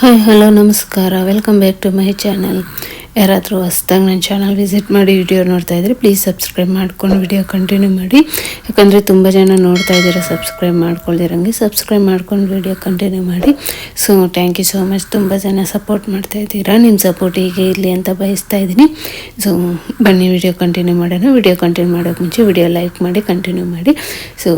Hi, hello, ನಮಸ್ಕಾರ. Welcome back to my channel ಯಾರಾದರೂ ಹೊಸ್ದಾಗಿ ನನ್ನ ಚಾನಲ್ ವಿಸಿಟ್ ಮಾಡಿ ವಿಡಿಯೋ ನೋಡ್ತಾ ಇದ್ದರೆ ಪ್ಲೀಸ್ ಸಬ್ಸ್ಕ್ರೈಬ್ ಮಾಡ್ಕೊಂಡು ವಿಡಿಯೋ ಕಂಟಿನ್ಯೂ ಮಾಡಿ. ಯಾಕಂದರೆ ತುಂಬ ಜನ ನೋಡ್ತಾ ಇದ್ದೀರಾ ಸಬ್ಸ್ಕ್ರೈಬ್ ಮಾಡ್ಕೊಳ್ದಿರಂಗೆ ಸಬ್ಸ್ಕ್ರೈಬ್ ಮಾಡ್ಕೊಂಡು ವಿಡಿಯೋ ಕಂಟಿನ್ಯೂ ಮಾಡಿ. So thank you so much ತುಂಬ ಜನ ಸಪೋರ್ಟ್ ಮಾಡ್ತಾ ಇದ್ದೀರಾ. ನಿಮ್ಮ ಸಪೋರ್ಟ್ ಹೀಗೆ ಇರಲಿ ಅಂತ ಬಯಸ್ತಾ ಇದ್ದೀನಿ. ಸೊ ಬನ್ನಿ ವಿಡಿಯೋ ಕಂಟಿನ್ಯೂ ಮಾಡೋಣ. ವಿಡಿಯೋ ಕಂಟಿನ್ಯೂ ಮಾಡೋಕ್ಕೆ ಮುಂಚೆ ವಿಡಿಯೋ ಲೈಕ್ ಮಾಡಿ ಕಂಟಿನ್ಯೂ ಮಾಡಿ. ಸೊ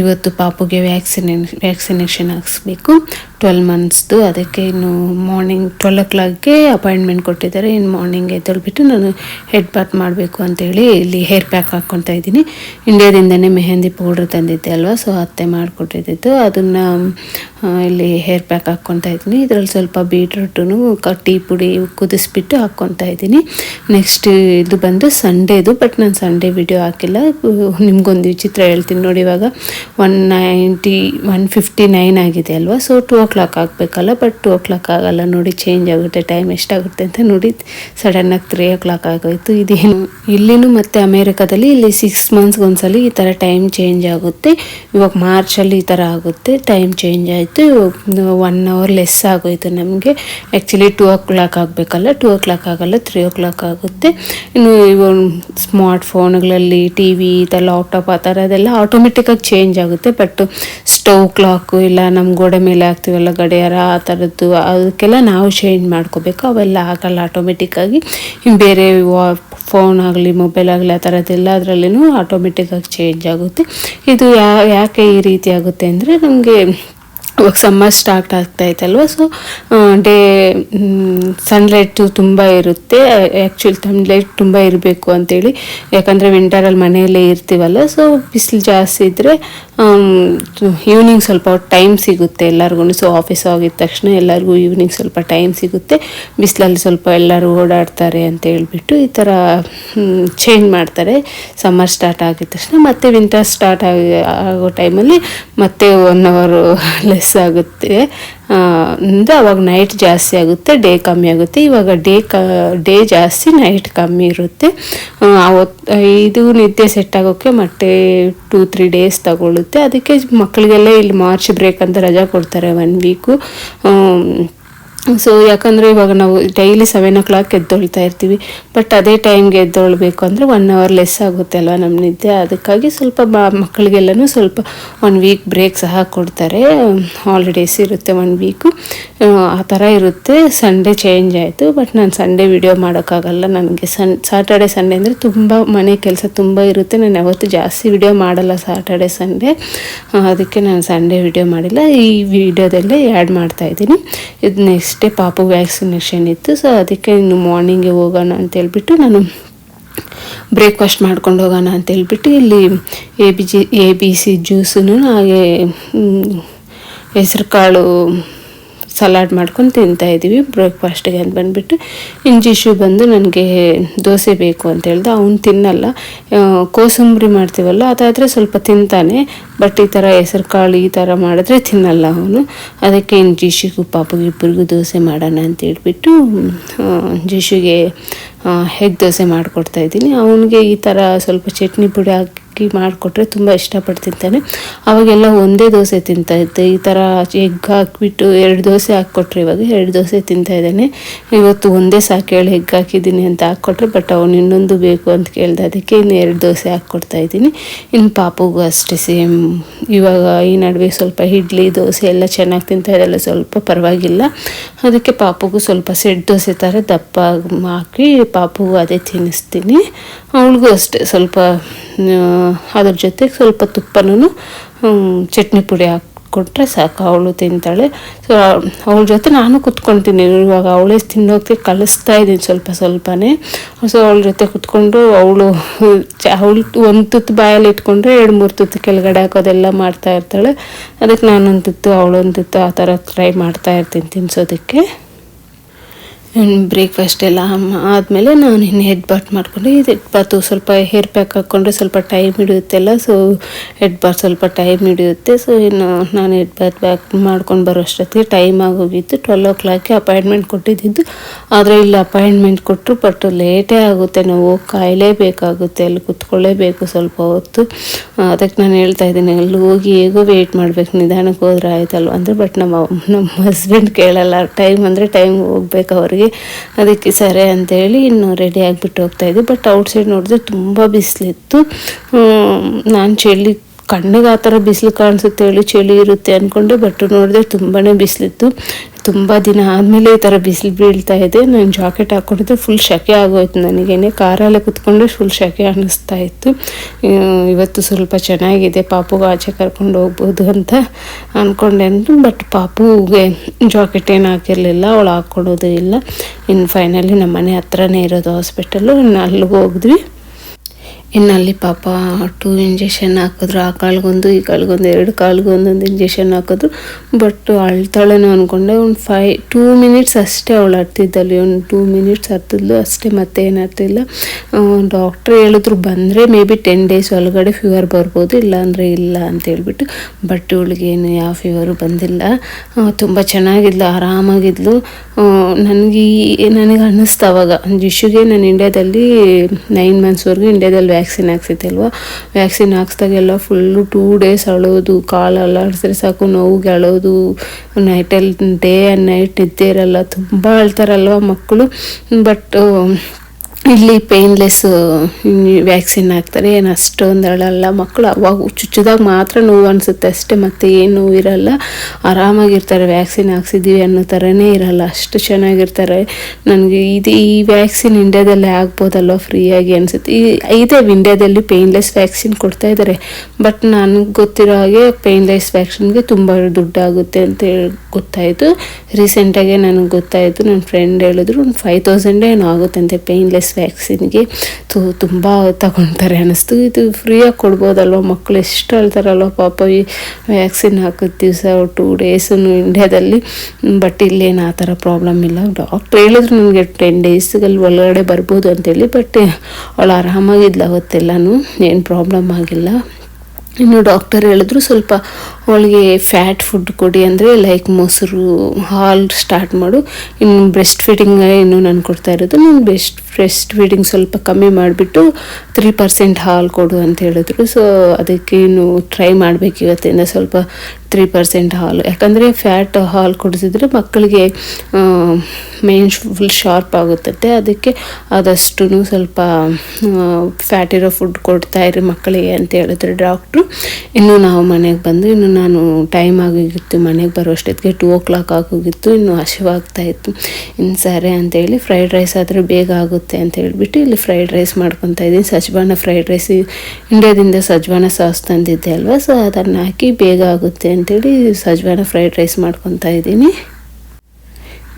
ಇವತ್ತು ಪಾಪುಗೆ ವ್ಯಾಕ್ಸಿನೇ ವ್ಯಾಕ್ಸಿನೇಷನ್ ಹಾಕ್ಸ್ಬೇಕು. ಟ್ವೆಲ್ ಮಂತ್ಸ್ದು ಅದಕ್ಕೆ ಇನ್ನು ಮಾರ್ನಿಂಗ್ ಟ್ವೆಲ್ ಓ ಕ್ಲಾಕ್ಗೆ ಅಪಾಯಿಂಟ್ಮೆಂಟ್ ಕೊಟ್ಟಿದ್ದಾರೆ. ಇನ್ನು ಮಾರ್ನಿಂಗ್ ಎದ್ದೇಳ್ಬಿಟ್ಟು ನಾನು ಹೆಡ್ ಬಾತ್ ಮಾಡಬೇಕು ಅಂತೇಳಿ ಇಲ್ಲಿ ಹೇರ್ ಪ್ಯಾಕ್ ಹಾಕ್ಕೊತಾ ಇದ್ದೀನಿ. ಇಂಡಿಯಾದಿಂದನೇ ಮೆಹಂದಿ ಪೌಡ್ರ್ ತಂದಿದ್ದೆ ಅಲ್ವಾ? ಸೊ ಅತ್ತೆ ಮಾಡಿಕೊಟ್ಟಿದ್ದು ಅದನ್ನು ಇಲ್ಲಿ ಹೇರ್ ಪ್ಯಾಕ್ ಹಾಕ್ಕೊತಾ ಇದ್ದೀನಿ. ಇದರಲ್ಲಿ ಸ್ವಲ್ಪ ಬೀಟ್ರೂಟು ಟೀ ಪುಡಿ ಕುದಿಸ್ಬಿಟ್ಟು ಹಾಕ್ಕೊತಾ ಇದ್ದೀನಿ. ನೆಕ್ಸ್ಟ್ ಇದು ಬಂದು ಸಂಡೇದು ಬಟ್ ನಾನು ಸಂಡೇ ವಿಡಿಯೋ ಹಾಕಿಲ್ಲ. ನಿಮಗೊಂದು ವಿಚಿತ್ರ ಹೇಳ್ತೀನಿ ನೋಡಿ ಇವಾಗ. One ninety one fifty nine ಆಗಿದೆ ಅಲ್ವಾ? ಸೊ ಟು ಓ ಕ್ಲಾಕ್ ಆಗಬೇಕಲ್ಲ ಬಟ್ ಟು ಓ ಕ್ಲಾಕ್ ಆಗಲ್ಲ ನೋಡಿ ಚೇಂಜ್ ಆಗುತ್ತೆ ಟೈಮ್ ಎಷ್ಟಾಗುತ್ತೆ ಅಂತ ನೋಡಿ ಸಡನ್ನಾಗಿ ತ್ರೀ ಓ ಕ್ಲಾಕ್ ಆಗೋಯಿತು. ಇದೇನು, ಇಲ್ಲಿನೂ ಮತ್ತು ಅಮೇರಿಕಾದಲ್ಲಿ ಇಲ್ಲಿ ಸಿಕ್ಸ್ ಮಂತ್ಸ್ಗೆ ಒಂದ್ಸಲ ಈ ಥರ ಟೈಮ್ ಚೇಂಜ್ ಆಗುತ್ತೆ. ಇವಾಗ ಮಾರ್ಚಲ್ಲಿ ಈ ಥರ ಆಗುತ್ತೆ ಟೈಮ್ ಚೇಂಜ್ ಆಯಿತು. ಒನ್ ಅವರ್ ಲೆಸ್ ಆಗೋಯ್ತು ನಮಗೆ. ಆ್ಯಕ್ಚುಲಿ ಟು ಓ ಕ್ಲಾಕ್ ಆಗಬೇಕಲ್ಲ ಟೂ ಓ ಕ್ಲಾಕ್ ಆಗಲ್ಲ ತ್ರೀ ಓ ಕ್ಲಾಕ್ ಆಗುತ್ತೆ. ಇನ್ನು ಇವಾಗ ಸ್ಮಾರ್ಟ್ ಫೋನ್ಗಳಲ್ಲಿ ಟಿ ವಿ ಈ ಥರ ಲ್ಯಾಪ್ಟಾಪ್ ಆ ಥರ ಅದೆಲ್ಲ ಆಟೋಮೆಟಿಕ್ಕಾಗಿ ಚೇಂಜ್ ಆಗುತ್ತೆ ಬಟ್ ಸ್ಟವ್ ಕ್ಲಾಕು ಇಲ್ಲ ನಮ್ಮ ಗೋಡೆ ಮೇಲೆ ಹಾಕ್ತೀವಲ್ಲ ಗಡಿಯಾರ ಆ ಥರದ್ದು ಅದಕ್ಕೆಲ್ಲ ನಾವು ಚೇಂಜ್ ಮಾಡ್ಕೋಬೇಕು. ಅವೆಲ್ಲ ಆಗಲ್ಲ ಆಟೋಮೆಟಿಕ್ಕಾಗಿ ಬೇರೆ ವಾ ಫೋನ್ ಆಗಲಿ ಮೊಬೈಲ್ ಆಗಲಿ ಆ ಥರದ್ದೆಲ್ಲ ಅದರಲ್ಲಿನೂ ಆಟೋಮೆಟಿಕ್ಕಾಗಿ ಚೇಂಜ್ ಆಗುತ್ತೆ. ಇದು ಯಾಕೆ ಈ ರೀತಿ ಆಗುತ್ತೆ ಅಂದರೆ ನಮಗೆ ಇವಾಗ ಸಮ್ಮರ್ ಸ್ಟಾರ್ಟ್ ಆಗ್ತಾ ಇತ್ತಲ್ವ ಸೊ ಡೇ ಸನ್ಲೈಟು ತುಂಬ ಇರುತ್ತೆ. ಆ್ಯಕ್ಚುಲಿ ಸನ್ಲೈಟ್ ತುಂಬ ಇರಬೇಕು ಅಂತೇಳಿ. ಯಾಕಂದರೆ ವಿಂಟರಲ್ಲಿ ಮನೆಯಲ್ಲೇ ಇರ್ತೀವಲ್ಲ ಸೊ ಬಿಸಿಲು ಜಾಸ್ತಿ ಇದ್ದರೆ ಈವ್ನಿಂಗ್ ಸ್ವಲ್ಪ ಟೈಮ್ ಸಿಗುತ್ತೆ ಎಲ್ಲರಿಗೂ ಸೊ ಆಫೀಸ್ ಆಗಿದ ತಕ್ಷಣ ಎಲ್ಲರಿಗೂ ಈವ್ನಿಂಗ್ ಸ್ವಲ್ಪ ಟೈಮ್ ಸಿಗುತ್ತೆ. ಬಿಸಿಲಲ್ಲಿ ಸ್ವಲ್ಪ ಎಲ್ಲರೂ ಓಡಾಡ್ತಾರೆ ಅಂತ ಹೇಳ್ಬಿಟ್ಟು ಈ ಥರ ಚೇಂಜ್ ಮಾಡ್ತಾರೆ. ಸಮ್ಮರ್ ಸ್ಟಾರ್ಟ್ ಆಗಿದ ತಕ್ಷಣ ಮತ್ತೆ ವಿಂಟರ್ ಸ್ಟಾರ್ಟ್ ಆಗಿ, ಆಗೋ ಟೈಮಲ್ಲಿ ಮತ್ತೆ ಒನ್ ಅವರು ಲೆಸ್ ಆಗುತ್ತೆ. ಅಂದರೆ ಅವಾಗ ನೈಟ್ ಜಾಸ್ತಿ ಆಗುತ್ತೆ ಡೇ ಕಮ್ಮಿ ಆಗುತ್ತೆ. ಇವಾಗ ಡೇ ಕ ಡೇ ಜಾಸ್ತಿ ನೈಟ್ ಕಮ್ಮಿ ಇರುತ್ತೆ. ಇದು ನಿದ್ದೆ ಸೆಟ್ ಆಗೋಕ್ಕೆ ಮತ್ತೆ ಟೂ ತ್ರೀ ಡೇಸ್ ತಗೊಳ್ಳುತ್ತೆ ಅದಕ್ಕೆ ಮಕ್ಕಳಿಗೆಲ್ಲ ಇಲ್ಲಿ ಮಾರ್ಚ್ ಬ್ರೇಕ್ ಅಂತ ರಜಾ ಕೊಡ್ತಾರೆ ಒನ್ ವೀಕು ಸೊ ಯಾಕಂದರೆ ಇವಾಗ ನಾವು ಡೈಲಿ ಸೆವೆನ್ ಓ ಕ್ಲಾಕ್ ಎದ್ದೊಳ್ತಾ ಇರ್ತೀವಿ. ಬಟ್ ಅದೇ ಟೈಮ್ಗೆ ಎದ್ದೊಳ್ಬೇಕು ಅಂದರೆ ಒನ್ ಅವರ್ ಲೆಸ್ ಆಗುತ್ತೆ ಅಲ್ವಾ ನಮ್ಮ ನಿದ್ದೆ? ಅದಕ್ಕಾಗಿ ಸ್ವಲ್ಪ ಬಾ, ಮಕ್ಕಳಿಗೆಲ್ಲನೂ ಸ್ವಲ್ಪ ಒನ್ ವೀಕ್ ಬ್ರೇಕ್ ಸಹ ಕೊಡ್ತಾರೆ. ಹಾಲಿಡೇಸ್ ಇರುತ್ತೆ ಒನ್ ವೀಕು ಆ ಥರ ಇರುತ್ತೆ. ಸಂಡೇ ಚೇಂಜ್ ಆಯಿತು. ಬಟ್ ನಾನು ಸಂಡೇ ವಿಡಿಯೋ ಮಾಡೋಕ್ಕಾಗಲ್ಲ. ನನಗೆ ಸನ್ ಸಾಟರ್ಡೆ ಸಂಡೇ ಅಂದರೆ ತುಂಬ ಮನೆ ಕೆಲಸ ತುಂಬ ಇರುತ್ತೆ. ನಾನು ಯಾವತ್ತೂ ಜಾಸ್ತಿ ವಿಡಿಯೋ ಮಾಡಲ್ಲ ಸಾಟರ್ಡೆ ಸಂಡೇ ಅದಕ್ಕೆ ನಾನು ಸಂಡೇ ವಿಡಿಯೋ ಮಾಡಿಲ್ಲ. ಈ ವಿಡಿಯೋದಲ್ಲೇ ಆ್ಯಡ್ ಮಾಡ್ತಾಯಿದ್ದೀನಿ ಇದು ನೆಕ್ಸ್ಟ್ ಅಷ್ಟೇ ಪಾಪು ವ್ಯಾಕ್ಸಿನೇಷನ್ ಇತ್ತು ಸೊ ಅದಕ್ಕೆ ಇನ್ನು ಮಾರ್ನಿಂಗೆ ಹೋಗೋಣ ಅಂತ ಅಂತೇಳ್ಬಿಟ್ಟು ನಾನು ಬ್ರೇಕ್ಫಾಸ್ಟ್ ಮಾಡ್ಕೊಂಡು ಹೋಗೋಣ ಅಂತ ಅಂತೇಳ್ಬಿಟ್ಟು ಇಲ್ಲಿ A B G A B C ಜ್ಯೂಸನ್ನು ಹಾಗೆ ಹೆಸ್ರು ಕಾಳು ಸಲಾಡ್ ಮಾಡ್ಕೊಂಡು ತಿಂತಾ ಇದ್ದೀವಿ. ಬ್ರೇಕ್ಫಾಸ್ಟಿಗೆ ಅಂತ ಬಂದುಬಿಟ್ಟು ಇಂಜಿಶು ಬಂದು ನನಗೆ ದೋಸೆ ಬೇಕು ಅಂತ ಹೇಳ್ದೆ. ಅವ್ನು ತಿನ್ನಲ್ಲ. ಕೋಸಂಬರಿ ಮಾಡ್ತೀವಲ್ಲ, ಅದಾದರೆ ಸ್ವಲ್ಪ ತಿಂತಾನೆ. ಬಟ್ ಈ ಥರ ಹೆಸರು ಕಾಳು ಈ ಥರ ಮಾಡಿದ್ರೆ ತಿನ್ನಲ್ಲ ಅವನು. ಅದಕ್ಕೆ ಇಂಜಿಶಿಗೂ ಜಿಶಿಗೂ ಪಾಪಗೆ ಇಬ್ಬರಿಗೂ ದೋಸೆ ಮಾಡೋಣ ಅಂತ ಹೇಳ್ಬಿಟ್ಟು ಜಿಶುಗೆ ಹೆಗ್ ದೋಸೆ ಮಾಡಿಕೊಡ್ತಾ ಇದ್ದೀನಿ. ಅವನಿಗೆ ಈ ಥರ ಸ್ವಲ್ಪ ಚಟ್ನಿ ಪುಡಿ ಹಾಕಿ ಮಾಡಿಕೊಟ್ರೆ ತುಂಬ ಇಷ್ಟಪಟ್ಟು ತಿಂತಾನೆ. ಅವಾಗೆಲ್ಲ ಒಂದೇ ದೋಸೆ ತಿಂತಾ ಇದ್ದೆ. ಈ ಥರ ಎಗ್ ಹಾಕಿಬಿಟ್ಟು ಎರಡು ದೋಸೆ ಹಾಕ್ಕೊಟ್ರೆ ಇವಾಗ ಎರಡು ದೋಸೆ ತಿಂತಾ ಇದ್ದಾನೆ. ಇವತ್ತು ಒಂದೇ ಸಾಕು ಹೇಳಿ ಎಗ್ ಹಾಕಿದ್ದೀನಿ ಅಂತ ಹಾಕ್ಕೊಟ್ರೆ, ಬಟ್ ಅವನು ಇನ್ನೊಂದು ಬೇಕು ಅಂತ ಕೇಳಿದೆ. ಅದಕ್ಕೆ ಇನ್ನು ಎರಡು ದೋಸೆ ಹಾಕ್ಕೊಡ್ತಾ ಇದ್ದೀನಿ. ಇನ್ನು ಪಾಪುಗೂ ಅಷ್ಟೇ ಸೇಮ್. ಇವಾಗ ಈ ನಡುವೆ ಸ್ವಲ್ಪ ಇಡ್ಲಿ, ದೋಸೆ ಎಲ್ಲ ಚೆನ್ನಾಗಿ ತಿಂತಾ ಸ್ವಲ್ಪ ಪರವಾಗಿಲ್ಲ. ಅದಕ್ಕೆ ಪಾಪುಗೂ ಸ್ವಲ್ಪ ಸೆಟ್ ದೋಸೆ ಥರ ದಪ್ಪ ಹಾಕಿ ಪಾಪುಗೂ ಅದೇ ತಿನ್ನಿಸ್ತೀನಿ. ಅವಳಿಗೂ ಅಷ್ಟೇ ಸ್ವಲ್ಪ ಅದ್ರ ಜೊತೆಗೆ ಸ್ವಲ್ಪ ತುಪ್ಪನೂ ಚಟ್ನಿ ಪುಡಿ ಹಾಕ್ಕೊಟ್ರೆ ಸಾಕು. ಅವಳು ತಿಂತಾಳೆ. ಸೊ ಅವಳ ಜೊತೆ ನಾನು ಕುತ್ಕೊಳ್ತೀನಿ ಇವಾಗ ಅವಳೇ ತಿನ್ನೋಕ್ಕೆ ಕಲಿಸ್ತಾ ಇದ್ದೀನಿ ಸ್ವಲ್ಪ ಸ್ವಲ್ಪನೇ. ಸೊ ಅವಳ ಜೊತೆ ಕುತ್ಕೊಂಡು ಅವಳು ಅವಳು ಒಂದು ತುತ್ತು ಬಾಯಲ್ಲಿ ಇಟ್ಕೊಂಡ್ರೆ ಎರಡು, ಮೂರು ತುತ್ತು ಕೆಳಗಡೆ ಹಾಕೋದೆಲ್ಲ ಮಾಡ್ತಾ ಇರ್ತಾಳೆ. ಅದಕ್ಕೆ ನಾನೊಂದು ತುತ್ತು, ಅವಳೊಂದು ತುತ್ತು ಆ ಥರ ಟ್ರೈ ಮಾಡ್ತಾ ಇರ್ತೀನಿ ತಿನ್ಸೋದಕ್ಕೆ. ಬ್ರೇಕ್ಫಾಸ್ಟ್ ಎಲ್ಲ ಆದಮೇಲೆ ನಾನು ಇನ್ನು ಹೆಡ್ ಬಾತ್ ಮಾಡಿಕೊಂಡು ಇದು ಹೆಡ್ ಬಾತು ಸ್ವಲ್ಪ ಹೇರ್ ಪ್ಯಾಕ್ ಹಾಕ್ಕೊಂಡ್ರೆ ಸ್ವಲ್ಪ ಟೈಮ್ ಹಿಡಿಯುತ್ತೆಲ್ಲ ಸೊ ಹೆಡ್ ಬಾತ್ ಸ್ವಲ್ಪ ಟೈಮ್ ಹಿಡಿಯುತ್ತೆ. ಸೊ ಇನ್ನು ನಾನು ಹೆಡ್ ಬಾತ್ ಬ್ಯಾಕ್ ಮಾಡ್ಕೊಂಡು ಬರೋ ಅಷ್ಟೊತ್ತಿಗೆ ಟೈಮ್ ಆಗೋಗಿತ್ತು. ಟ್ವೆಲ್ ಓ ಕ್ಲಾಕ್ಗೆ ಅಪಾಯಿಂಟ್ಮೆಂಟ್ ಕೊಟ್ಟಿದ್ದು ಆದರೆ ಇಲ್ಲಿ ಅಪಾಯಿಂಟ್ಮೆಂಟ್ ಕೊಟ್ಟರು ಬಟ್ ಲೇಟೇ ಆಗುತ್ತೆ. ನಾವು ಕಾಯಲೇಬೇಕಾಗುತ್ತೆ, ಅಲ್ಲಿ ಕುತ್ಕೊಳ್ಳೇಬೇಕು ಸ್ವಲ್ಪ ಹೊತ್ತು. ಅದಕ್ಕೆ ನಾನು ಹೇಳ್ತಾ ಇದ್ದೀನಿ, ಅಲ್ಲಿ ಹೋಗಿ ಹೇಗೋ ವೆಯ್ಟ್ ಮಾಡಬೇಕು. ನಿಧಾನಕ್ಕೆ ಹೋದ್ರೆ ಆಯ್ತಲ್ವ? ಅಂದರೆ ಬಟ್ ನಮ್ಮ ನಮ್ಮ ಹಸ್ಬೆಂಡ್ ಕೇಳಲ್ಲ. ಟೈಮ್ ಅಂದರೆ ಟೈಮ್ ಹೋಗ್ಬೇಕು ಅವ್ರಿಗೆ. ಅದಕ್ಕೆ ಸರಿ ಅಂತೇಳಿ ಇನ್ನು ರೆಡಿ ಆಗಿಬಿಟ್ಟು ಹೋಗ್ತಾ ಇದ್ದೆ. ಬಟ್ ಔಟ್ಸೈಡ್ ನೋಡಿದ್ರೆ ತುಂಬ ಬಿಸಿಲಿತ್ತು. ನಾನು ಚಳಿ, ಕಣ್ಣಿಗೆ ಆ ಥರ ಬಿಸಿಲು ಕಾಣಿಸುತ್ತೆ ಹೇಳಿ ಚಳಿ ಇರುತ್ತೆ ಅಂದ್ಕೊಂಡೆ ಬಟ್ ನೋಡಿದ್ರೆ ತುಂಬಾ ಬಿಸಿಲಿತ್ತು. ತುಂಬ ದಿನ ಆದಮೇಲೆ ಈ ಥರ ಬಿಸಿಲು ಬೀಳ್ತಾ ಇದೆ. ನಾನು ಜಾಕೆಟ್ ಹಾಕ್ಕೊಂಡಿದ್ದೆ ಫುಲ್ ಶೆಕೆ ಆಗೋಯ್ತು ನನಗೇನೆ. ಕಾರಲ್ಲೇ ಕುತ್ಕೊಂಡ್ರೆ ಫುಲ್ ಶೆಕೆ ಅನ್ನಿಸ್ತಾ ಇತ್ತು. ಇವತ್ತು ಸ್ವಲ್ಪ ಚೆನ್ನಾಗಿದೆ. ಪಾಪುಗೆ ಆಚೆ ಕರ್ಕೊಂಡು ಹೋಗ್ಬೋದು ಅಂತ ಅಂದ್ಕೊಂಡೆ ಅಂದು ಬಟ್ ಪಾಪುಗೆ ಜಾಕೆಟ್ ಏನು ಹಾಕಿರಲಿಲ್ಲ, ಅವಳು ಹಾಕ್ಕೊಡೋದು ಇಲ್ಲ. ಇನ್ನು ಫೈನಲಿ ನಮ್ಮ ಮನೆ ಹತ್ರನೇ ಇರೋದು ಹಾಸ್ಪಿಟಲು ಇನ್ನು ಅಲ್ಲಿಗೆ ಹೋಗಿದ್ವಿ. ಇನ್ನು ಅಲ್ಲಿ ಪಾಪ ಟೂ ಇಂಜೆಕ್ಷನ್ ಹಾಕಿದ್ರು. ಆ ಕಾಳಿಗೊಂದು ಈ ಕಾಲ್ಗೊಂದು, ಎರಡು ಕಾಲ್ಗೊಂದೊಂದು ಇಂಜೆಕ್ಷನ್ ಹಾಕಿದ್ರು. ಬಟ್ ಅಳ್ತಾಳೇನೋ ಅಂದ್ಕೊಂಡೆ ಒಂದು ಫೈ ಟೂ ಮಿನಿಟ್ಸ್ ಅಷ್ಟೇ ಅವಳು ಅರ್ತಿದ್ದಲ್ಲಿ ಒಂದು ಟೂ ಮಿನಿಟ್ಸ್ ಹತ್ತಿದ್ಲು ಅಷ್ಟೇ ಮತ್ತೆ ಏನು ಹತ್ತಿಲ್ಲ ಡಾಕ್ಟ್ರ್ ಹೇಳಿದ್ರು, ಬಂದರೆ ಮೇ ಬಿ ಟೆನ್ ಡೇಸ್ ಒಳಗಡೆ ಫೀವರ್ ಬರ್ಬೋದು. ಇಲ್ಲಾಂದರೆ ಇಲ್ಲ ಅಂತ ಹೇಳ್ಬಿಟ್ಟು. ಬಟ್ ಇವಳಿಗೇನು ಯಾವ ಫೀವರು ಬಂದಿಲ್ಲ. ತುಂಬ ಚೆನ್ನಾಗಿದ್ಲು, ಆರಾಮಾಗಿದ್ಲು. ನನಗೆ ನನಗೆ ಅನ್ನಿಸ್ತು ಅವಾಗ. ಜಿಶುಗೆ ನಾನು ಇಂಡ್ಯಾದಲ್ಲಿ ನೈನ್ ಮಂತ್ಸ್ವರೆಗೂ ಇಂಡ್ಯಾದಲ್ಲಿ ವ್ಯಾಕ್ಸಿನ್ ಹಾಕ್ಸೈತೆ ಅಲ್ವಾ? ವ್ಯಾಕ್ಸಿನ್ ಹಾಕ್ಸ್ದಾಗೆಲ್ಲ ಫುಲ್ಲು ಟೂ ಡೇಸ್ ಅಳೋದು, ಕಾಲು ಅಲ್ಲಾಡಿಸಿದ್ರೆ ಸಾಕು ನೋವಿಗೆ ಅಳೋದು ನೈಟಲ್ಲಿ ಡೇ ಆ್ಯಂಡ್ ನೈಟ್ ನಿದ್ದೆ ಇರಲ್ಲ. ತುಂಬ ಅಳ್ತಾರಲ್ವ ಮಕ್ಕಳು? ಬಟ್ ಇಲ್ಲಿ ಪೇನ್ಲೆಸ್ ವ್ಯಾಕ್ಸಿನ್ ಹಾಕ್ತಾರೆ. ಏನು ಅಷ್ಟೊಂದು ಮಕ್ಕಳು ಅವಾಗ ಚುಚ್ಚಿದಾಗ ಮಾತ್ರ ನೋವು ಅನಿಸುತ್ತೆ ಅಷ್ಟೇ. ಮತ್ತೆ ಏನು ನೋವು ಇರಲ್ಲ. ಆರಾಮಾಗಿರ್ತಾರೆ ವ್ಯಾಕ್ಸಿನ್ ಹಾಕ್ಸಿದ್ದೀವಿ ಅನ್ನೋ ಥರನೇ ಇರಲ್ಲ. ಅಷ್ಟು ಚೆನ್ನಾಗಿರ್ತಾರೆ. ನನಗೆ ಇದು ಈ ವ್ಯಾಕ್ಸಿನ್ ಇಂಡ್ಯಾದಲ್ಲೇ ಆಗ್ಬೋದಲ್ವ? ಫ್ರೀಯಾಗಿ ಅನಿಸುತ್ತೆ. ಈ ಇದೆ ಇಂಡ್ಯಾದಲ್ಲಿ ಪೇನ್ಲೆಸ್ ವ್ಯಾಕ್ಸಿನ್ ಕೊಡ್ತಾ ಇದ್ದಾರೆ ಬಟ್ ನನಗೆ ಗೊತ್ತಿರೋ ಹಾಗೆ ಪೇನ್ಲೆಸ್ ವ್ಯಾಕ್ಸಿನ್ಗೆ ತುಂಬ ದುಡ್ಡಾಗುತ್ತೆ ಅಂತ ಹೇಳಿ ಗೊತ್ತಾಯಿತು. ರೀಸೆಂಟಾಗೆ ನನಗೆ ಗೊತ್ತಾಯಿತು. ನನ್ನ ಫ್ರೆಂಡ್ ಹೇಳಿದ್ರು, ಒಂದು ಫೈವ್ ತೌಸಂಡೇ ಏನೋ ಆಗುತ್ತಂತೆ ವ್ಯಾಕ್ಸಿನ್ಗೆ ತು ತುಂಬ ತಗೊಳ್ತಾರೆ ಅನ್ನಿಸ್ತು ಇದು ಫ್ರೀಯಾಗಿ ಕೊಡ್ಬೋದಲ್ವ? ಮಕ್ಕಳು ಎಷ್ಟು ಅಳ್ತಾರಲ್ವ ಪಾಪ ಈ ವ್ಯಾಕ್ಸಿನ್ ಹಾಕಿದ ದಿವಸ ಟೂ ಡೇಸೂ ಇಂಡ್ಯಾದಲ್ಲಿ ಬಟ್ ಇಲ್ಲೇನು ಆ ಥರ ಪ್ರಾಬ್ಲಮ್ ಇಲ್ಲ. ಡಾಕ್ಟ್ರ್ ಹೇಳಿದ್ರು ನನಗೆ ಟೆನ್ ಡೇಸ್ಗಲ್ಲಿ ಒಳಗಡೆ ಬರ್ಬೋದು ಅಂತೇಳಿ ಬಟ್ ಅವಳು ಆರಾಮಾಗಿದ್ಲು ಅವತ್ತೆಲ್ಲನೂ. ಏನು ಪ್ರಾಬ್ಲಮ್ ಆಗಿಲ್ಲ. ಇನ್ನು ಡಾಕ್ಟರ್ ಹೇಳಿದ್ರು ಸ್ವಲ್ಪ ಅವಳಿಗೆ ಫ್ಯಾಟ್ ಫುಡ್ ಕೊಡಿ ಅಂದರೆ ಲೈಕ್ ಮೊಸರು, ಹಾಲು ಸ್ಟಾರ್ಟ್ ಮಾಡು. ಇನ್ನು ಬ್ರೆಸ್ಟ್ ಫೀಡಿಂಗ್ ಇನ್ನು ನಾನು ಕೊಡ್ತಾ ಇರೋದು. ನಾನು ಬೆಸ್ಟ್ ಬ್ರೆಸ್ಟ್ ಫೀಡಿಂಗ್ ಸ್ವಲ್ಪ ಕಮ್ಮಿ ಮಾಡಿಬಿಟ್ಟು ತ್ರೀ ಪರ್ಸೆಂಟ್ ಹಾಲು ಕೊಡು ಅಂತ ಹೇಳಿದ್ರು. ಸೊ ಅದಕ್ಕೆ ಇನ್ನು ಟ್ರೈ ಮಾಡಬೇಕು ಇವತ್ತಿಂದ. ಸ್ವಲ್ಪ ತ್ರೀ ಪರ್ಸೆಂಟ್ ಹಾಲು ಯಾಕಂದರೆ ಫ್ಯಾಟ್ ಹಾಲು ಕುಡಿಸಿದ್ರೆ ಮಕ್ಕಳಿಗೆ ಮೇನ್ ಫುಲ್ ಶಾರ್ಪ್ ಆಗುತ್ತದೆ ಅದಕ್ಕೆ ಆದಷ್ಟು ಸ್ವಲ್ಪ ಫ್ಯಾಟ್ ಇರೋ ಫುಡ್ ಕೊಡ್ತಾ ಇರಿ ಮಕ್ಕಳಿಗೆ ಅಂತ ಹೇಳಿದ್ರು ಡಾಕ್ಟ್ರು ಇನ್ನು ನಾವು ಮನೆಗೆ ಬಂದು, ಇನ್ನು ನಾನು ಟೈಮ್ ಆಗೋಗಿತ್ತು, ಮನೆಗೆ ಬರೋ ಅಷ್ಟೊತ್ತಿಗೆ ಟೂ ಓ ಕ್ಲಾಕ್ ಆಗೋಗಿತ್ತು. ಇನ್ನು ಹಸಿವಾಗ್ತಾ ಇತ್ತು. ಇನ್ನು ಸರಿ ಅಂತೇಳಿ ಫ್ರೈಡ್ ರೈಸ್ ಆದರೆ ಬೇಗ ಆಗುತ್ತೆ ಅಂತ ಹೇಳಿಬಿಟ್ಟು ಇಲ್ಲಿ ಫ್ರೈಡ್ ರೈಸ್ ಮಾಡ್ಕೊತಾ ಇದ್ದೀನಿ. ಸಜ್ವಾನ ಫ್ರೈಡ್ ರೈಸ್ ಇಂಡಿಯಾದಿಂದ ಸಜ್ವಾನ ಸಾಸ್ ತಂದಿದ್ದೆ ಅಲ್ವಾ? ಸೊ ಅದನ್ನು ಹಾಕಿ ಬೇಗ ಆಗುತ್ತೆ ಅಂತೇಳಿ ಸಜ್ವಾನ ಫ್ರೈಡ್ ರೈಸ್ ಮಾಡ್ಕೊತಾ ಇದ್ದೀನಿ.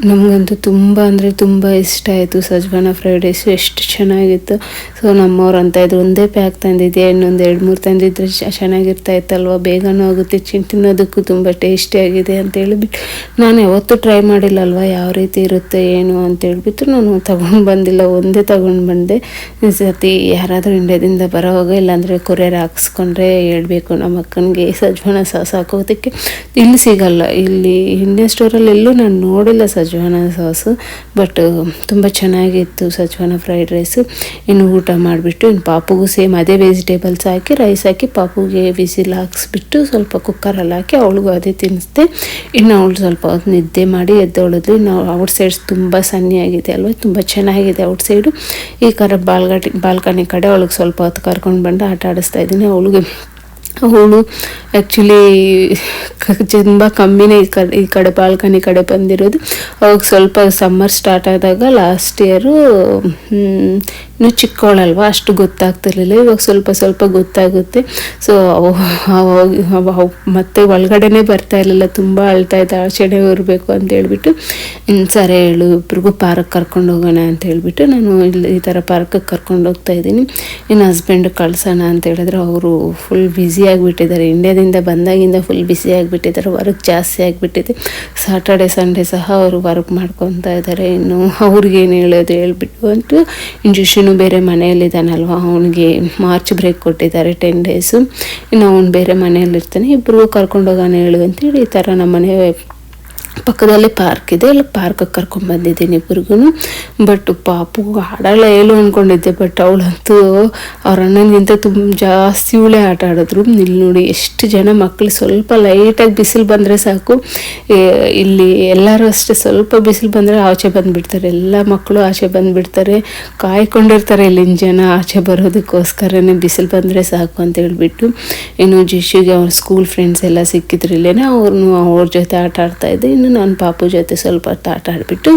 ನಮಗಂತೂ ತುಂಬ ಅಂದರೆ ತುಂಬ ಇಷ್ಟ ಆಯಿತು ಸಜ್ವಾನ ಫ್ರೈಡ್ ರೈಸು ಎಷ್ಟು ಚೆನ್ನಾಗಿತ್ತು. ಸೊ ನಮ್ಮವ್ರು ಅಂತ ಇದ್ರು, ಒಂದೇ ಪ್ಯಾಕ್ ತಂದಿದ್ದೆ ಇನ್ನೊಂದು ಎರಡು, ಮೂರು ತಂದಿದ್ರೆ ಚೆನ್ನಾಗಿರ್ತಾ ಇತ್ತಲ್ವ? ಬೇಗನೂ ಆಗುತ್ತೆ. ಚಿನ್, ತಿನ್ನೋದಕ್ಕೂ ತುಂಬ ಟೇಸ್ಟಿಯಾಗಿದೆ ಅಂತ ಹೇಳಿಬಿಟ್ಟು ನಾನು ಯಾವತ್ತೂ ಟ್ರೈ ಮಾಡಿಲ್ಲಲ್ವ? ಯಾವ ರೀತಿ ಇರುತ್ತೆ, ಏನು ಅಂತ ಹೇಳಿಬಿಟ್ಟು ನಾನು ತಗೊಂಡು ಬಂದಿಲ್ಲ. ಒಂದೇ ತಗೊಂಡು ಬಂದೆ. ಸತಿ ಯಾರಾದರೂ ಇಂಡಿಯಾದಿಂದ ಬರೋವಾಗ, ಇಲ್ಲಾಂದರೆ ಕೊರಿಯರ್ ಹಾಕ್ಸ್ಕೊಂಡ್ರೆ ಹೇಳಬೇಕು ನಮ್ಮ ಅಕ್ಕನಿಗೆ, ಸಜ್ವಾನ ಸಾಸ್ ಹಾಕೋದಕ್ಕೆ ಇಲ್ಲಿ ಸಿಗಲ್ಲ. ಇಲ್ಲಿ ಇಂಡಿಯನ್ ಸ್ಟೋರಲ್ಲಿ ಎಲ್ಲೂ ನಾನು ನೋಡಿಲ್ಲ ಸಜ್ವಾನ. ಸಾಸು ಬಟ್ ತುಂಬ ಚೆನ್ನಾಗಿತ್ತು ಸಜ್ವಾನ ಫ್ರೈಡ್ ರೈಸು ಇನ್ನು ಊಟ ಮಾಡಿಬಿಟ್ಟು ಇನ್ನು ಪಾಪುಗೂ ಸೇಮ್ ಅದೇ ವೆಜಿಟೇಬಲ್ಸ್ ಹಾಕಿ ರೈಸ್ ಹಾಕಿ ಪಾಪುಗೆ ವಿಸಿಲ್ ಹಾಕ್ಸ್ಬಿಟ್ಟು ಸ್ವಲ್ಪ ಕುಕ್ಕರಲ್ಲಿ ಹಾಕಿ ಅವಳಿಗೂ ಅದೇ ತಿನ್ನಿಸ್ದೆ. ಇನ್ನು ಅವಳು ಸ್ವಲ್ಪ ಹೊತ್ತು ನಿದ್ದೆ ಮಾಡಿ ಎದ್ದೊಳಿದ್ಲು. ಇನ್ನು ಔಟ್ ಸೈಡ್ಸ್ ತುಂಬ ಸನ್ನಿಯಾಗಿದೆ ಅಲ್ವಾ? ತುಂಬ ಚೆನ್ನಾಗಿದೆ ಔಟ್ ಸೈಡು ಈ ಕರ ಬಾಲ್ಗಟಿ, ಬಾಲ್ಕನಿ ಕಡೆ ಅವಳಿಗೆ ಸ್ವಲ್ಪ ಹೊತ್ತು ಕರ್ಕೊಂಡು ಬಂದು ಆಟ ಆಡಿಸ್ತಾ ಇದ್ದೀನಿ. ಅವಳಿಗೆ ಅವಳು ಆ್ಯಕ್ಚುಲಿ ತುಂಬ ಕಮ್ಮಿನೇ ಈ ಕಡೆ ಈ ಕಡೆ ಬಾಲ್ಕನಿ ಕಡೆ ಬಂದಿರೋದು. ಅವಾಗ ಸ್ವಲ್ಪ ಸಮ್ಮರ್ ಸ್ಟಾರ್ಟ್ ಆದಾಗ ಲಾಸ್ಟ್ ಇಯರು ಇನ್ನೂ ಚಿಕ್ಕವಳಲ್ವ, ಅಷ್ಟು ಗೊತ್ತಾಗ್ತಿರ್ಲಿಲ್ಲ. ಇವಾಗ ಸ್ವಲ್ಪ ಸ್ವಲ್ಪ ಗೊತ್ತಾಗುತ್ತೆ. ಸೊ ಮತ್ತೆ ಒಳಗಡೆನೇ ಬರ್ತಾ ಇರಲಿಲ್ಲ. ತುಂಬ ಅಳ್ತಾ ಇದ್ದ ಆಚೆಡೆ ಇರಬೇಕು ಅಂತ ಹೇಳ್ಬಿಟ್ಟು, ಇನ್ನು ಸರಿ ಹೇಳು, ಇಬ್ರಿಗೂ ಪಾರ್ಕ್ ಕರ್ಕೊಂಡು ಹೋಗೋಣ ಅಂತ ಹೇಳ್ಬಿಟ್ಟು ನಾನು ಇಲ್ಲಿ ಈ ಥರ ಪಾರ್ಕಿಗೆ ಕರ್ಕೊಂಡು ಹೋಗ್ತಾ ಇದ್ದೀನಿ. ಇನ್ನು ಹಸ್ಬೆಂಡ್ ಕಳ್ಸೋಣ ಅಂತ ಹೇಳಿದ್ರೆ ಅವರು ಫುಲ್ ಬ್ಯುಸಿ ಆಗಿಬಿಟ್ಟಿದ್ದಾರೆ. ಇಂಡ್ಯಾದಿಂದ ಬಂದಾಗಿಂದ ಫುಲ್ ಬ್ಯುಸಿ ಆಗಿಬಿಟ್ಟಿದ್ದಾರೆ. ವರ್ಕ್ ಜಾಸ್ತಿ ಆಗಿಬಿಟ್ಟಿದೆ. ಸಾಟರ್ಡೆ ಸಂಡೇ ಸಹ ಅವರು ವರ್ಕ್ ಮಾಡ್ಕೊತಾ ಇದ್ದಾರೆ. ಇನ್ನು ಅವ್ರಿಗೇನು ಹೇಳೋದು ಹೇಳ್ಬಿಟ್ಟು ಅಂತೂ ಇಂಜೆಕ್ಷನು ಬೇರೆ ಮನೆಯಲ್ಲಿದ್ದಾನಲ್ವ ಅವನಿಗೆ ಮಾರ್ಚ್ ಬ್ರೇಕ್ ಕೊಟ್ಟಿದ್ದಾರೆ ಟೆನ್ ಡೇಸು ಇನ್ನು ಅವ್ನು ಬೇರೆ ಮನೆಯಲ್ಲಿರ್ತಾನೆ ಇಬ್ಬರಿಗೂ ಕರ್ಕೊಂಡೋಗೋಣ ಹೇಳು ಅಂತೇಳಿ ಈ ಥರ ನಮ್ಮ ಮನೆ ಪಕ್ಕದಲ್ಲಿ ಪಾರ್ಕ್ ಇದೆ. ಅಲ್ಲಿ ಪಾರ್ಕ್ ಕರ್ಕೊಂಡ್ ಬಂದಿದ್ದೀನಿ ಇಬ್ಬರಿಗೂ ಬಟ್ ಪಾಪು ಆಡಲ್ಲ ಹೇಳು ಅಂದ್ಕೊಂಡಿದ್ದೆ ಬಟ್ ಅವಳಂತೂ ಅವ್ರ ಅಣ್ಣನಿಗಿಂತ ತುಂಬ ಜಾಸ್ತಿ ಉಳೆ ಆಟ ಆಡಿದ್ರು. ಇಲ್ಲಿ ನೋಡಿ ಎಷ್ಟು ಜನ ಮಕ್ಕಳು ಸ್ವಲ್ಪ ಲೈಟಾಗಿ ಬಿಸಿಲು ಬಂದರೆ ಸಾಕು. ಇಲ್ಲಿ ಎಲ್ಲರೂ ಅಷ್ಟೇ ಸ್ವಲ್ಪ ಬಿಸಿಲು ಬಂದರೆ ಆಚೆ ಬಂದುಬಿಡ್ತಾರೆ. ಎಲ್ಲ ಮಕ್ಕಳು ಆಚೆ ಬಂದುಬಿಡ್ತಾರೆ. ಕಾಯ್ಕೊಂಡಿರ್ತಾರೆ ಇಲ್ಲಿನ ಜನ ಆಚೆ ಬರೋದಕ್ಕೋಸ್ಕರನೇ ಬಿಸಿಲು ಬಂದರೆ ಸಾಕು ಅಂತ ಹೇಳ್ಬಿಟ್ಟು. ಇನ್ನು ಜಿಶುಗೆ ಅವ್ರ ಸ್ಕೂಲ್ ಫ್ರೆಂಡ್ಸ್ ಎಲ್ಲ ಸಿಕ್ಕಿದ್ರು ಅವ್ರನ್ನೂ ಅವ್ರ ಜೊತೆ ಆಟ ಆಡ್ತಾ ಇದ್ದೆ. ಇನ್ನು ನಾನು ಪಾಪು ಜೊತೆ ಸ್ವಲ್ಪ ಹೊತ್ತು ಆಟ ಆಡಿಬಿಟ್ಟು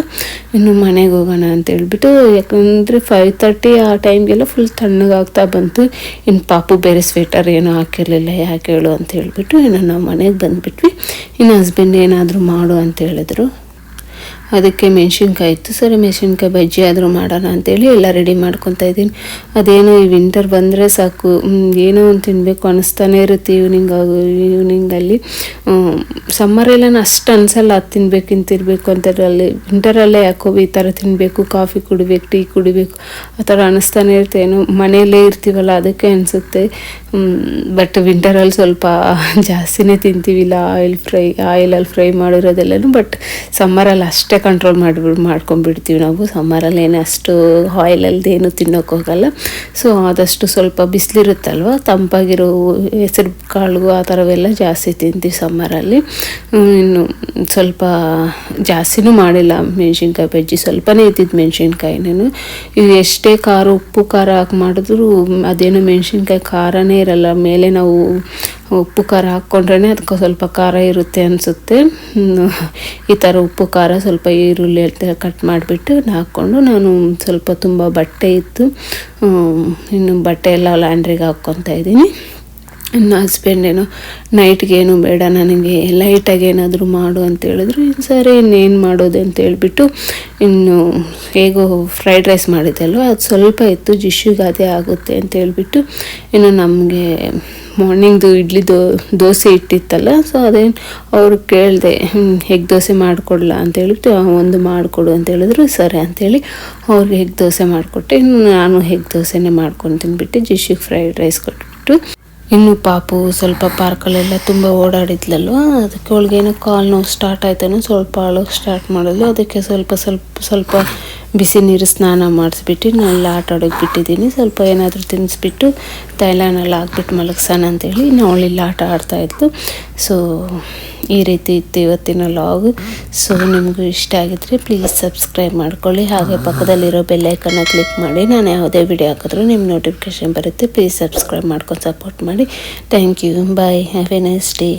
ಇನ್ನು ಮನೆಗೆ ಹೋಗೋಣ ಅಂತ ಹೇಳ್ಬಿಟ್ಟು, ಯಾಕಂದರೆ ಫೈವ್ ತರ್ಟಿ ಆ ಟೈಮ್ಗೆಲ್ಲ ಫುಲ್ ತಣ್ಣಗಾಗ್ತಾ ಬಂತು. ಇನ್ನು ಪಾಪು ಬೇರೆ ಸ್ವೆಟರ್ ಏನೋ ಹಾಕಿರಲಿಲ್ಲ, ಯಾಕೆ ಹೇಳು ಅಂತ ಹೇಳಿಬಿಟ್ಟು ಇನ್ನು ನಾವು ಮನೆಗೆ ಬಂದುಬಿಟ್ವಿ. ಇನ್ನು ಹಸ್ಬೆಂಡ್ ಏನಾದರೂ ಮಾಡು ಅಂತ ಹೇಳಿದ್ರು. ಅದಕ್ಕೆ ಮೆಣಸಿನ್ಕಾಯಿ ಇತ್ತು. ಸರಿ, ಮೆಣಸಿನ್ಕಾಯಿ ಬಜ್ಜಿ ಆದರೂ ಮಾಡೋಣ ಅಂತೇಳಿ ಎಲ್ಲ ರೆಡಿ ಮಾಡ್ಕೊತಾ ಇದ್ದೀನಿ. ಅದೇನೋ ಈ ವಿಂಟರ್ ಬಂದರೆ ಸಾಕು. ಏನೋ ಒಂದು ತಿನ್ನಬೇಕು ಅನಿಸ್ತಾನೆ ಇರುತ್ತೆ ಈವ್ನಿಂಗ್ ಈವ್ನಿಂಗಲ್ಲಿ ಸಮ್ಮರೆಲ್ಲ ಅಷ್ಟು ಅನಿಸಲ್ಲ, ಅದು ತಿನ್ಬೇಕು ಇಂತ ಅಂತದ್ರಲ್ಲಿ. ವಿಂಟರಲ್ಲೇ ಯಾಕೋ ಈ ಥರ ತಿನ್ನಬೇಕು ಕಾಫಿ ಕುಡಿಬೇಕು ಟೀ ಕುಡಿಬೇಕು, ಆ ಥರ ಅನಿಸ್ತಾನೆ ಇರುತ್ತೆ. ಏನೋ ಮನೆಯಲ್ಲೇ ಇರ್ತೀವಲ್ಲ, ಅದಕ್ಕೆ ಅನಿಸುತ್ತೆ. ಬಟ್ ವಿಂಟರಲ್ಲಿ ಸ್ವಲ್ಪ ಜಾಸ್ತಿನೇ ತಿಂತೀವಿಲ್ಲ ಆಯಿಲ್ ಫ್ರೈ ಆಯಿಲಲ್ಲಿ ಫ್ರೈ ಮಾಡಿರೋದೆಲ್ಲನೂ ಬಟ್ ಸಮ್ಮರಲ್ಲಿ ಅಷ್ಟೇ ಕಂಟ್ರೋಲ್ ಮಾಡಿಬಿಡ್ ಮಾಡ್ಕೊಂಡ್ಬಿಡ್ತೀವಿ ನಾವು. ಸಮ್ಮರಲ್ಲಿ ಏನು ಅಷ್ಟು ಏನು ತಿನ್ನೋಕೆ ಹೋಗಲ್ಲ. ಸೊ ಆದಷ್ಟು ಸ್ವಲ್ಪ ಬಿಸಿಲಿರುತ್ತಲ್ವ? ತಂಪಾಗಿರೋ ಹೆಸರು ಕಾಳು ಆ ಥರವೆಲ್ಲ ಜಾಸ್ತಿ ತಿಂತೀವಿ ಸಮ್ಮರಲ್ಲಿ ಇನ್ನು ಸ್ವಲ್ಪ ಜಾಸ್ತಿನೂ ಮಾಡಿಲ್ಲ ಮೆಣಸಿನ್ಕಾಯಿ ಬಜ್ಜಿ. ಸ್ವಲ್ಪನೇ ಇದ್ದಿದ್ದು ಮೆಣಸಿನ್ಕಾಯಿನೂ ಇವು ಎಷ್ಟೇ ಖಾರ, ಉಪ್ಪು ಖಾರ ಹಾಕಿ ಮಾಡಿದ್ರು ಅದೇನು ಮೆಣಸಿನ್ಕಾಯಿ ಖಾರನೇ ಇರಲ್ಲ. ಮೇಲೆ ನಾವು ಉಪ್ಪು ಖಾರ ಹಾಕ್ಕೊಂಡ್ರೆ ಅದಕ್ಕೆ ಸ್ವಲ್ಪ ಖಾರ ಇರುತ್ತೆ ಅನಿಸುತ್ತೆ. ಈ ಥರ ಉಪ್ಪು ಖಾರ ಸ್ವಲ್ಪ ಈರುಳ್ಳಿ ಅಂತ ಕಟ್ ಮಾಡಿಬಿಟ್ಟು ಹಾಕ್ಕೊಂಡು ನಾನು ಸ್ವಲ್ಪ ತುಂಬ ಬಟ್ಟೆ ಇತ್ತು. ಇನ್ನು ಬಟ್ಟೆ ಎಲ್ಲ ಲ್ಯಾಂಡ್ರಿಗೆ ಹಾಕ್ಕೊತಾ ಇದ್ದೀನಿ. ಇನ್ನು ಹಸ್ಬೆಂಡ್ ಏನೋ ನೈಟ್ಗೇನು ಬೇಡ, ನನಗೆ ಲೈಟಾಗಿ ಏನಾದರೂ ಮಾಡು ಅಂತ ಹೇಳಿದ್ರು. ಇನ್ನು ಸರಿ ಇನ್ನೇನು ಮಾಡೋದು ಅಂತ ಹೇಳ್ಬಿಟ್ಟು ಇನ್ನು ಹೇಗೋ ಫ್ರೈಡ್ ರೈಸ್ ಮಾಡಿದ್ದಲ್ವ ಅದು ಸ್ವಲ್ಪ ಇತ್ತು ಜಿಶುಗೆ ಅದೇ ಆಗುತ್ತೆ ಅಂತ ಹೇಳ್ಬಿಟ್ಟು ಇನ್ನು ನಮಗೆ ಮಾರ್ನಿಂಗ್ದು ಇಡ್ಲಿ ದೋ ದೋಸೆ ಇಟ್ಟಿತ್ತಲ್ಲ ಸೊ ಅದೇನು ಅವ್ರು ಕೇಳಿದೆ ಹೆಗ್ ದೋಸೆ ಮಾಡಿಕೊಡ್ಲಾ? ಅಂತ ಹೇಳಿಬಿಟ್ಟು ಒಂದು ಮಾಡಿಕೊಡು ಅಂತ ಹೇಳಿದ್ರು ಸರಿ ಅಂತೇಳಿ ಅವ್ರಿಗೆ ಹೆಗ್ ದೋಸೆ ಮಾಡಿಕೊಟ್ಟೆ. ನಾನು ಹೆಗ್ ದೋಸೆನೇ ಮಾಡ್ಕೊಂಡು ತಿನ್ಬಿಟ್ಟು, ಜಿಶಿಗೆ ಫ್ರೈಡ್ ರೈಸ್ ಕೊಟ್ಬಿಟ್ಟು ಇನ್ನು ಪಾಪು ಸ್ವಲ್ಪ ಪಾರ್ಕಲ್ಲೆಲ್ಲ ತುಂಬ ಓಡಾಡಿದ್ಲಲ್ವ? ಅದಕ್ಕೆ ಅವಳಿಗೇನೋ ಕಾಲು ನೋವು ಸ್ಟಾರ್ಟ್ ಆಯ್ತಾನೋ, ಸ್ವಲ್ಪ ಅಳೋಕೆ ಸ್ಟಾರ್ಟ್ ಮಾಡಿದ್ಲು. ಅದಕ್ಕೆ ಸ್ವಲ್ಪ ಸ್ವಲ್ಪ ಸ್ವಲ್ಪ ಬಿಸಿ ನೀರು ಸ್ನಾನ ಮಾಡಿಸ್ಬಿಟ್ಟು ನಾನೆಲ್ಲ ಆಟ ಆಡೋಕೆ ಬಿಟ್ಟಿದ್ದೀನಿ. ಸ್ವಲ್ಪ ಏನಾದರೂ ತಿನ್ನಿಸ್ಬಿಟ್ಟು ತೈಲನೆಲ್ಲ ಹಾಕ್ಬಿಟ್ಟು ಮಲಗ್ಸೋಣ ಅಂತೇಳಿ ಅವಳಿಲ್ಲ ಆಟ ಆಡ್ತಾ ಇದ್ಲು. ಸೊ ಈ ರೀತಿ ಇತ್ತು ಇವತ್ತಿನ ಲಾಗ್ ಸೊ ನಿಮಗೂ ಇಷ್ಟ ಆಗಿದ್ರೆ ಪ್ಲೀಸ್ ಸಬ್ಸ್ಕ್ರೈಬ್ ಮಾಡ್ಕೊಳ್ಳಿ. ಹಾಗೆ ಪಕ್ಕದಲ್ಲಿರೋ ಬೆಲ್ಲೈಕನ್ನ ಕ್ಲಿಕ್ ಮಾಡಿ. ನಾನು ಯಾವುದೇ ವಿಡಿಯೋ ಹಾಕಿದ್ರೂ ನಿಮ್ಮ ನೋಟಿಫಿಕೇಷನ್ ಬರುತ್ತೆ. ಪ್ಲೀಸ್ ಸಬ್ಸ್ಕ್ರೈಬ್ ಮಾಡ್ಕೊಂಡು ಸಪೋರ್ಟ್ ಮಾಡಿ. Thank you bye have a nice day